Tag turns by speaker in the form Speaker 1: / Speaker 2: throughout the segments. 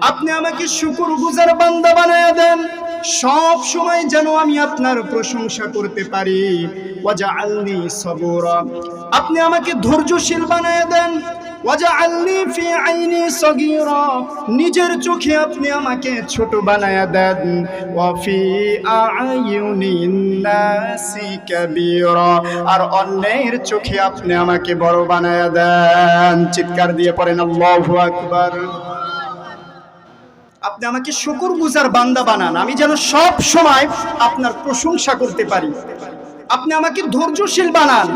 Speaker 1: আপনি আমাকে শুকুর গুজার বান্দা বানায় দেন। সব সময় যেন আমি আপনার প্রশংসা করতে পারি। ওয়াজআলনি সাবুরা। আপনি আমাকে ধৈর্যশীল বানায়া দেন। ওয়াজআলনি ফি আইনি সগীরা। নিজের চোখে আপনি আমাকে ছোট বানায়া দেন। ওয়া ফি নাসি কাবীরা। আর অন্যের চোখে আপনি আমাকে বড় বানায়া দেন। চিৎকার দিয়ে পড়েন, আল্লাহু আকবার। আপনি আমাকে শুকুর গুজার বান্দা বানান। আমি যেন সব সময় আপনার প্রশংসা করতে পারি। আপনি আমাকে ধৈর্যশীল বানান।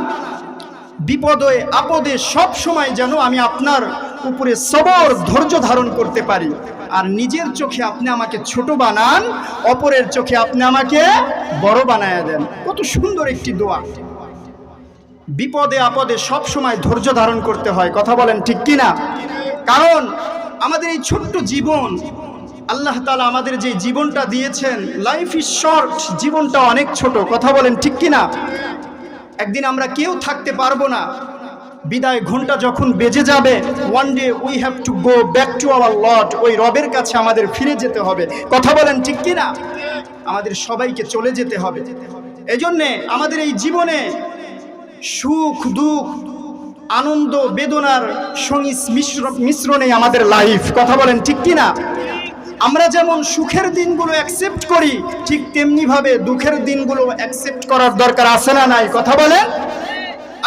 Speaker 1: বিপদে, আপদে সব সময় যেন আমি আপনার উপরে সবর, ধৈর্য ধারণ করতে পারি। আর নিজের চোখে আপনি আমাকে ছোট বানান, অপরের চোখে আপনি আমাকে বড় বানায় দেন। কত সুন্দর একটি দোয়া। বিপদে, আপদে সব সময় ধৈর্য ধারণ করতে হয়। কথা বলেন ঠিক কি না কারণ আমাদের এই ছোট্ট জীবন আল্লাহ তালা আমাদের যে জীবনটা দিয়েছেন লাইফ ইজ শর্ট জীবনটা অনেক ছোট। কথা বলেন ঠিক কি না একদিন আমরা কেউ থাকতে পারব না। বিদায় ঘণ্টা যখন বেজে যাবে one day we have to go back to our lord ওই রবের কাছে আমাদের ফিরে যেতে হবে। কথা বলেন ঠিক কি না আমাদের সবাইকে চলে যেতে হবে। এজন্যে আমাদের এই জীবনে সুখ, দুঃখ, আনন্দ, বেদনার সংগীত মিশ্র মিশ্রণে আমাদের লাইফ কথা বলেন ঠিক কি না আমরা যেমন সুখের দিনগুলো অ্যাকসেপ্ট করি, ঠিক তেমনি ভাবে দুঃখের দিনগুলো অ্যাকসেপ্ট করার দরকার আছে না নাই? কথা বলেন?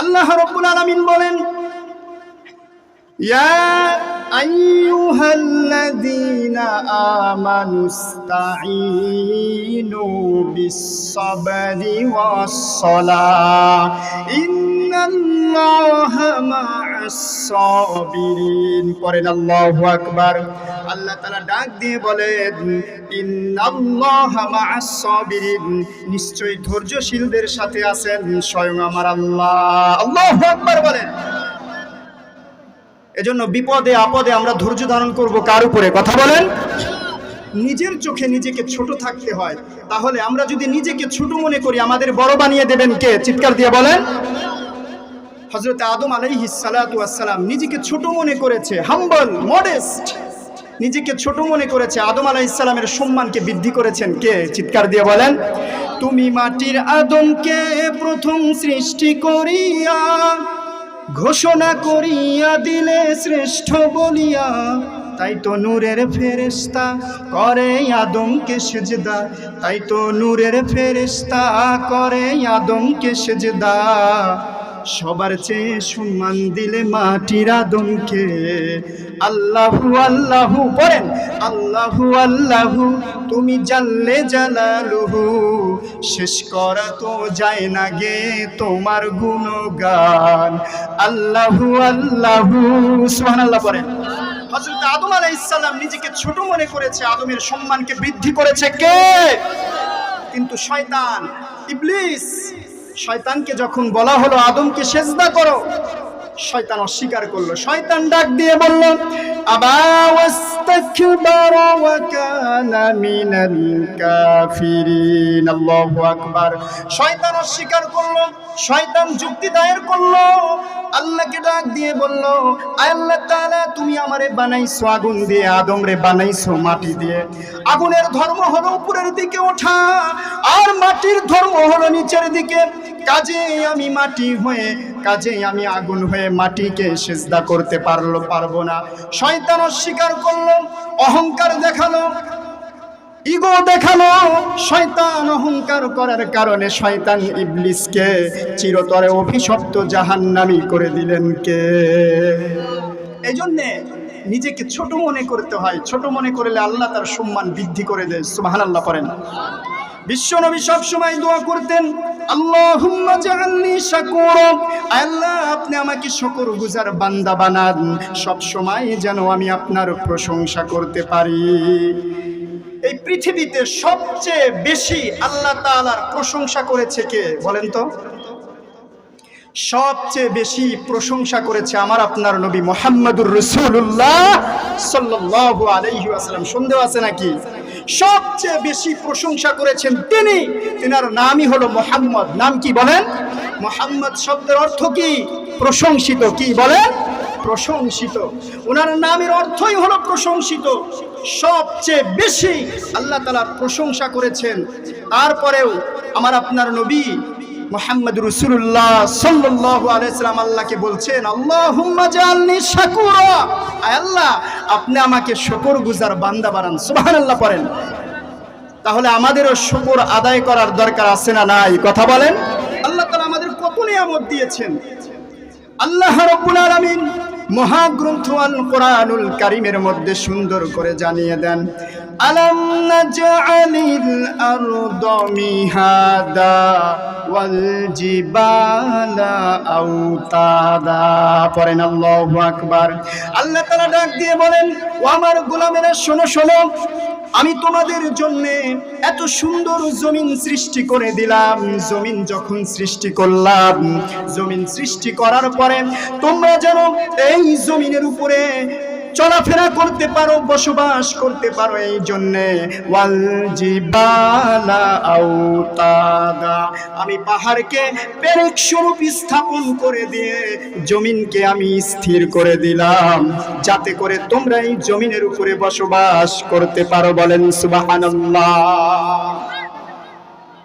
Speaker 1: আল্লাহ রব্বুল আলামিন বলেন, ইয়া আইয়ুহাল্লাযীনা আমানুস্তাঈনু বিস-সাবরি ওয়াস-সালাহ। ইন্নাল্লাহা মা'আস-সাবিরিন। পড়েন আল্লাহু আকবার। আল্লাহ তাআলা ডাক দিয়ে বলেন নিশ্চয়ই ধৈর্যশীলদের সাথে আছেন স্বয়ং আমার আল্লাহ। আল্লাহ আকবার বলেন। এজন্য বিপদে, আপদে আমরা ধৈর্য ধারণ করব কার উপরে? কথা বলেন। নিজের চোখে নিজেকে ছোট থাকতে হয়। তাহলে আমরা যদি নিজেকে ছোট মনে করি, আমাদের বড় বানিয়ে দেবেন কে? চিৎকার দিয়ে বলেন। হজরত আদম আলাইহি সালাম নিজেকে ছোট মনে করেছে, হাম্বল, মডেস্ট। নিজেকে ছোট মনে করেছে, আদম আলাহ ইসলামের সম্মানকে বৃদ্ধি করেছেন কে? চিৎকার দিয়ে বলেন। তুমি মাটির আদমকে প্রথম সৃষ্টি করিয়া ঘোষণা করিয়া দিলে শ্রেষ্ঠ বলিয়া, তাই তো নূরের ফেরেস্তা করে আদমকে সেজদা। তাই তো নূরের ফেরেস্তা করে আদমকে সেজদা। সবার চেয়ে সম্মান দিলে মাটির আদমকে। আল্লাহু আল্লাহু পড়েন, আল্লাহু আল্লাহু, তুমি জানলে জালালুহু। শেষ করা তো যায় না গে তোমার গুণগান। আল্লাহু আল্লাহু, সুবহানাল্লাহ পড়েন। হযরত আদম আলাইহিস সালাম নিজেকে ছোট মনে করেছে, আদমের সম্মানকে বৃদ্ধি করেছে কে? কিন্তু শয়তান, ইবলিস শয়তানকে যখন বলা হলো, আদমকে সেজদা করো, শয়তান অস্বীকার করল। শয়তান ডাক দিয়ে বলল শয়তান অস্বীকার করল শয়তান যুক্তি দায়ের করল, আল্লাহকে ডাক দিয়ে বলল আল্লাহ তাআলা, তুমি আমারে বানাইছো আগুন দিয়ে আদম রে বানাইছো মাটি দিয়ে। আগুনের ধর্ম হলো উপরের দিকে ওঠা, আর মাটির ধর্ম হলো নিচের দিকে। কাজে আমি মাটি হয়ে, কাজে আমি আগুন হয়ে মাটিকে সেজদা করতে পারল, পারব না। শয়তান অস্বীকার করল, অহংকার দেখাল ইগো দেখানো শয়তান অহংকার করার কারণে শয়তান ইবলিসকে চিরতরে অভিশপ্ত জাহান্নামি করে দিলেন কে? এই জন্যে নিজেকে ছোট মনে করতে হয়। ছোট মনে করলে আল্লাহ তার সম্মান বৃদ্ধি করে দেয়। সুবাহান আল্লাহ করেন বিশ্বনবী সব সময় দোয়া করতেন, আল্লাহুম্মা জাআলনি শাকুরা। আল্লাহ, আপনি আমাকে শুকর গুজার বান্দা বানান। সব সময় যেন আমি আপনার প্রশংসা করতে পারি। এই পৃথিবীতে সবচেয়ে বেশি আল্লাহ তাআলার প্রশংসা করেছে কে? বলেন তো। সবচেয়ে বেশি প্রশংসা করেছে আমার আপনার নবী মোহাম্মদুর রসুল্লাহ সাল্লাল্লাহু আলাইহি ওয়াসাল্লাম। সন্দেহ আছে নাকি? সবচেয়ে বেশি প্রশংসা করেছেন তিনি। তিনার নামই হলো মোহাম্মদ। নাম কি বলেন? মোহাম্মদ শব্দের অর্থ কি? প্রশংসিত কি বলেন? প্রশংসিত। ওনার নামের অর্থই হলো প্রশংসিত। সবচেয়ে বেশি আল্লাহ তালা প্রশংসা করেছেন। তারপরেও আমার আপনার নবী মোহাম্মদ রসুল্লাহ সাল্লাল্লাহু আলাইহি সাল্লাম আল্লাহকে বলছেন শাকুরা। আল্লাহ, আপনি আমাকে শুকর গুজার বান্দা বানান। সুবহানাল্লাহ পড়েন। তাহলে আমাদেরও শকর আদায় করার দরকার আছে না নাই? কথা বলেন। আল্লাহ তালা আমাদের কত নিয়ামত দিয়েছেন। আল্লাহ রব্বুল আলামিন মহাগ্রন্থ আল কোরআনুল কারিমের মধ্যে সুন্দর করে জানিয়ে দেন আলাম নাজআলিল আরদ মিহাদা? জিবালা আওতাদা। পড়েন আল্লাহু আকবার। আল্লাহ তাআলা ডাক দিয়ে বলেন, ও আমার শোনো শোনো, আমি তোমাদের জন্য এত সুন্দর জমিন সৃষ্টি করে দিলাম। জমিন যখন সৃষ্টি করলাম, জমিন সৃষ্টি করার পরে তোমরা যেন এই জমিনের উপরে চলাফেরা করতে পারো, বসবাস করতে পারো, এই জন্যে আমি পাহাড়কে পেরেক স্বরূপ স্থাপন করে দিয়ে জমিনকে আমি স্থির করে দিলাম, যাতে করে তোমরা এই জমিনের উপরে বসবাস করতে পারো বলেন সুবহানাল্লাহ।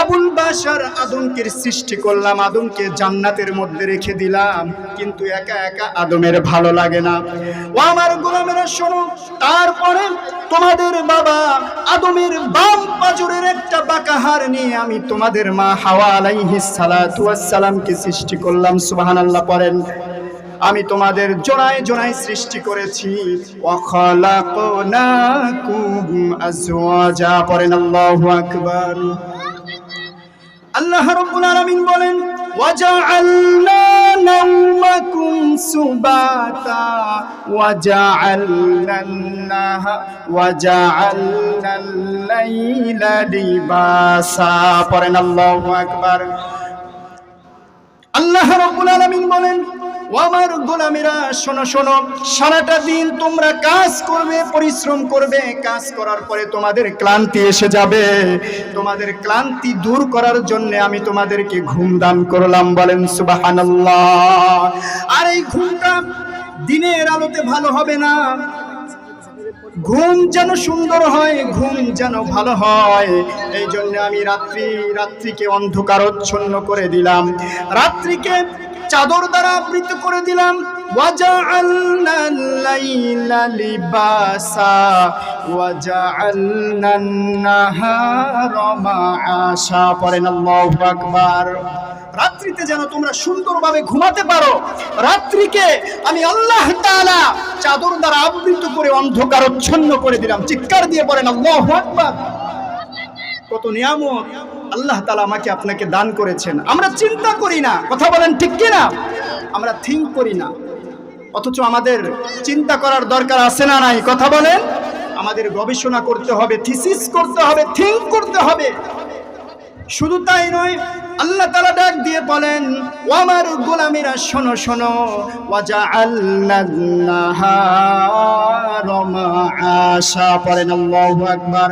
Speaker 1: আবুল বাশার আদমকে সৃষ্টি করলাম, আদমকে জান্নাতের মধ্যে রেখে দিলাম। কিন্তু একা একা আদমের ভালো লাগে না। ও আমার গোলামেরা, শোনো, তারপরে তোমাদের বাবা আদমের বাম পাজরের একটা বাঁকা নিয়ে আমি তোমাদের মা হাওয়া আলাইহিস সালাতু সালামকে সৃষ্টি করলাম। সুবহানাল্লাহ পড়েন, আমি তোমাদের জোড়ায় জোড়ায় সৃষ্টি করেছি। পড়েন আল্লাহু আকবার। আল্লাহ রাব্বুল আলামিন বলেন, ওয়াজআলনা নাওমাকুম সুবাতা, ওয়াজআলনা নাহা, ওয়াজআলনা লাইলা লিবাসা। পড়েন আল্লাহু আকবার। আল্লাহ রাব্বুল আলামিন বলেন ও আমার গোলামেরা, শোনো শোনো, সারাটা দিন তোমরা কাজ করবে, পরিশ্রম করবে, কাজ করার পরে তোমাদের ক্লান্তি এসে যাবে। তোমাদের ক্লান্তি দূর করার জন্য আমি তোমাদেরকে ঘুম দান করলাম, বলেন সুবহানাল্লাহ। আর এই ঘুমটা দিনের আলোতে ভালো হবে না। ঘুম যেন সুন্দর হয়, ঘুম যেন ভালো হয়। এই জন্য আমি রাত্রি, রাত্রিকে অন্ধকারচ্ছন্ন করে দিলাম। রাত্রিকে চাদর দ্বারা আবৃত করে দিলাম وجعلنا الليل لباسا وجعلنا النهار معاشا পড়েন আল্লাহু আকবার রাত্রিতে যেন তোমরা সুন্দরভাবে ঘুমাতে পারো রাত্রিকে আমি আল্লাহ তাআলা চাদর দ্বারা আবৃত করে অন্ধকারচ্ছন্ন করে দিলাম চিৎকার দিয়ে পড়েন আল্লাহু আকবার কত নিয়ামত আল্লাহ তালা আমাকে আপনাকে দান করেছেন। আমরা চিন্তা করি না। কথা বলেন ঠিক কিনা? আমরা থিঙ্ক করি না। অথচ আমাদের চিন্তা করার দরকার আছে না নাই? কথা বলেন। আমাদের গবেষণা করতে হবে, থিসিস করতে হবে, থিঙ্ক করতে হবে। শুধু তাই নয়, আল্লাহ তালা ডাক দিয়ে বলেন ও আমার গোলামিরা শোনো শোনো ওয়াজা আশা পড়েন আল্লাহু আকবার।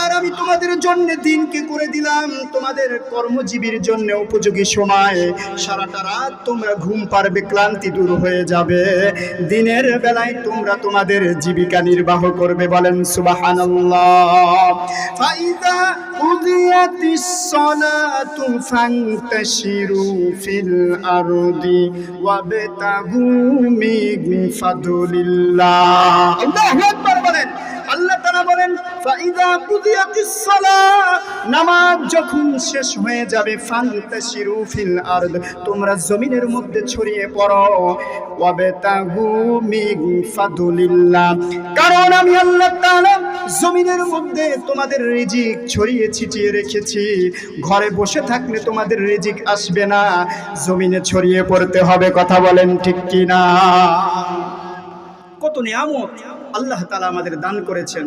Speaker 1: আর আমি তোমাদের জন্য দিনকে করে দিলাম। তোমাদের কর্মজীবীর জন্য উপযোগী সময়। সারাটা রাত তোমরা ঘুম পারবে ক্লান্তি দূর হয়ে যাবে। দিনের বেলায় তোমরা তোমাদের জীবিকা নির্বাহ করবে বলেন সুবহানাল্লাহ। ফাইদা কুদিয়াতিস নামাজ যখন শেষ হয়ে যাবে, ফান্তাশিরু ফিল আরদ, তোমরা জমিনের মধ্যে ছড়িয়ে পড়ো। ওয়াবতাগু মিন ফাদলিল্লাহ, কারণ আমি আল্লাহ জমিনের মধ্যে তোমাদের রিজিক ছড়িয়ে ছিটিয়ে রেখেছি। ঘরে বসে থাকলে তোমাদের রিজিক আসবে না, জমিনে ছড়িয়ে পড়তে হবে, কথা বলেন ঠিক কি না কত নিয়ামত আল্লাহ তালা আমাদের দান করেছেন।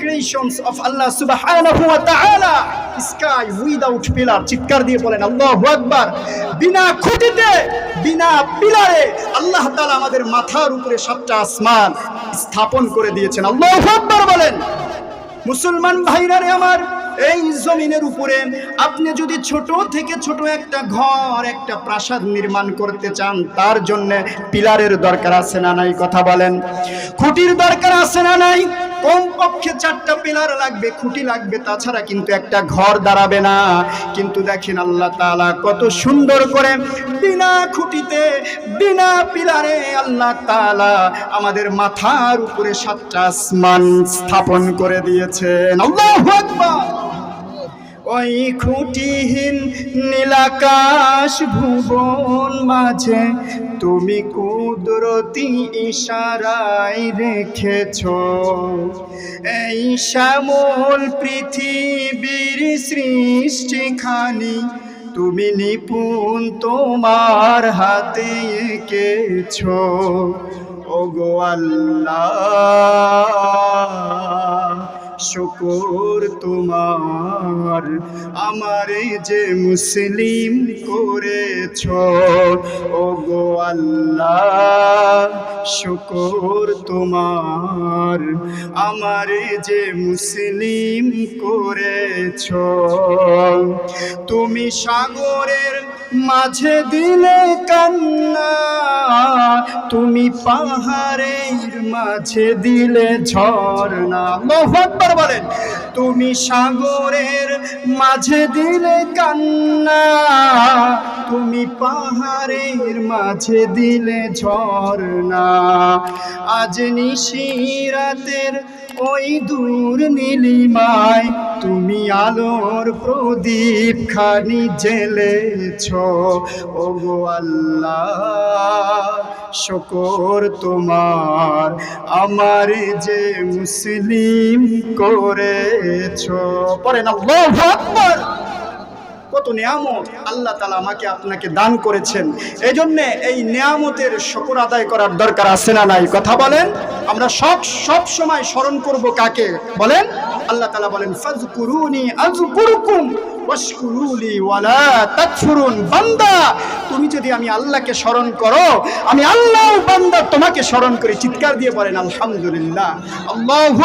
Speaker 1: creations of Allah subhanahu wa ta'ala. Sky without pillar, চিৎকার দিয়ে বলেন, আল্লাহু আকবার। বিনা খুঁটিতে, বিনা পিলারে আল্লাহ তাআলা আমাদের মাথার উপরে সাতটা আসমান স্থাপন করে দিয়েছেন। আল্লাহু আকবার বলেন। মুসলমান ভাইরা রে আমার, এই জমিনের উপরে আপনি যদি ছোট থেকে ছোট একটা ঘর, একটা প্রাসাদ নির্মাণ করতে চান, তার জন্য পিলারের দরকার আছে না নাই? কথা বলেন। খুঁটির দরকার আছে না নাই? কমপক্ষে চারটা পিলার লাগবে, খুঁটি লাগবে, তাছাড়া কিন্তু একটা ঘর দাঁড়াবে না। কিন্তু দেখেন আল্লাহ তালা কত সুন্দর করে বিনা খুঁটিতে, বিনা পিলারে আল্লাহ তালা আমাদের মাথার উপরে সাতটা আসমান স্থাপন করে দিয়েছেন। আল্লাহ ওই খুঁটিহীন নীলাকাশ ভুবন মাঝে তুমি কুদরতি ইশারায় রেখেছ। এই শ্যামল পৃথিবীর সৃষ্টিখানি তুমি নিপুণ তোমার হাতে এঁকেছ। ওগো আল্লাহ! শুকুর তোমার। আমারে যে মুসলিম করেছ ও গো আল্লাহ, শুকুর তোমার। আমারে যে মুসলিম করেছ, তুমি সাগরের মাঝে দিলে কান্না, তুমি পাহাড়ের মাঝে দিলে ঝর্ণা। মোহব্বর বলেন তুমি সাগরের মাঝে দিলে কান্না তুমি পাহাড়ের মাঝে দিলে ঝর্ণা। আজ নিশিরাতের ওই দূর নীলিমায় তুমি আলোর প্রদীপ খানি জেলেছ ও গো আল্লাহ, শকর তোমার, আমার যে মুসলিম করেছ। পরে না কত নিয়ামত আল্লাহ তালা আমাকে আপনাকে দান করেছেন। এই জন্যে এই নিয়ামতের শকর আদায় করার দরকার আছে না নাই? কথা বলেন। আমরা সব সব সময় স্মরণ করব কাকে? বলেন। আল্লাহ তালা বলেন ফাজকুরুনি আজকুরুকুম তুমি যদি আমি আল্লাহকে স্মরণ করো, আমি আল্লাহ বান্দা তোমাকে স্মরণ করি। চিৎকার দিয়ে বলেন, আলহামদুলিল্লাহ। আল্লাহু